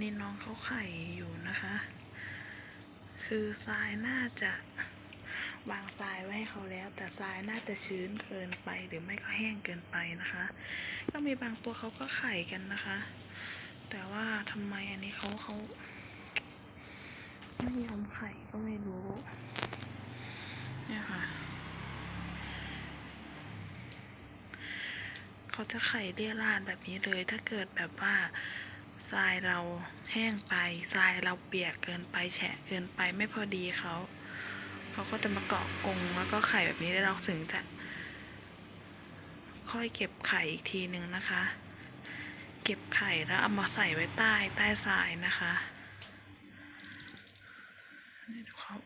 นี่น้องเขาไข่อยู่นะคะ คือทรายน่าจะวางทรายไว้ให้เขาแล้ว แต่ทรายน่าจะชื้นเกินไปหรือไม่ก็แห้งเกินไปนะคะ ก็มีบางตัวเขาก็ไข่กันนะคะ แต่ว่าทำไมอันนี้เขาเขาไม่ยอมไข่ก็ไม่รู้เนี่ยค่ะเขาจะไข่เรี่ยราดแบบนี้เลยถ้าเกิดแบบว่า ทรายเราแห้งไปทรายเราเปียกเกินไปแฉะเกินไปไม่พอดีเขาเขาก็จะมาเกาะกงแล้วก็ไข่แบบนี้แล้วเราถึงจะค่อยเก็บไข่อีกทีหนึ่งนะคะ เก็บไข่แล้วเอามาใส่ไว้ใต้ใต้ทรายนะคะนี่ดูเขา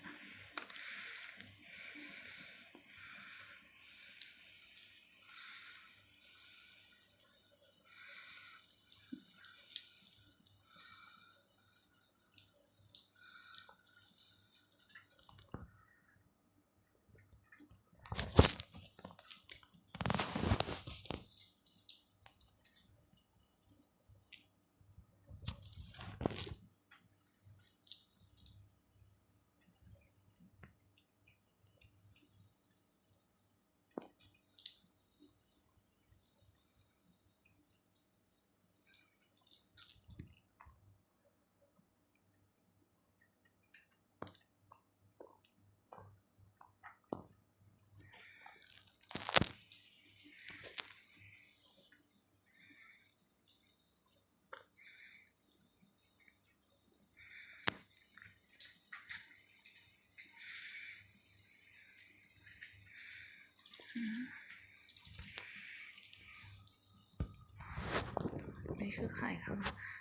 นี่คื อไข่ครับ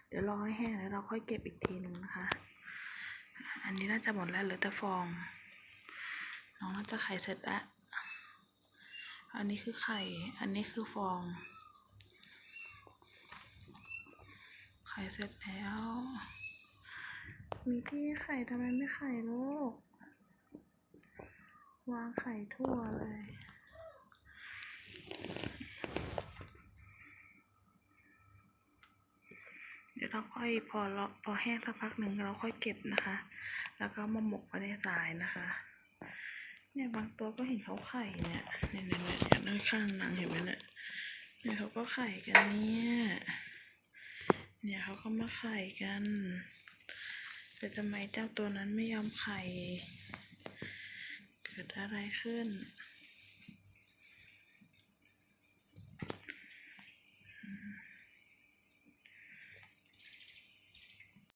เดี๋ยวรอให้แห้งแล้วเราค่อยเก็บอีกทีหนึ่งนะคะ อันนี้น่าจะหมดแล้วเหลือแต่ฟอง น้องน่าจะไข่เสร็จแล้วอันนี้คือไข่ อันนี้คือฟอง ไข่เสร็จแล้ว มีที่ไข่ทำไมไม่ไข่ลูก วางไข่ทั่วเลย เราค่อยพอเราพอแห้งสักพักหนึ่งเราค่อยเก็บนะคะ แล้วก็มาหมกไว้ในทรายนะคะ เนี่ยบางตัวก็เห็นเขาไข่เนี่ยเนี่ยเนี่ยเนี่ยเนี่ยด้านข้างนางเห็นไหมเนี่ยเนี่ยเขาก็ไข่กันเนี่ยเนี่ยเขาก็มาไข่กัน แต่ทำไมเจ้าตัวนั้นไม่ยอมไข่เกิดอะไรขึ้น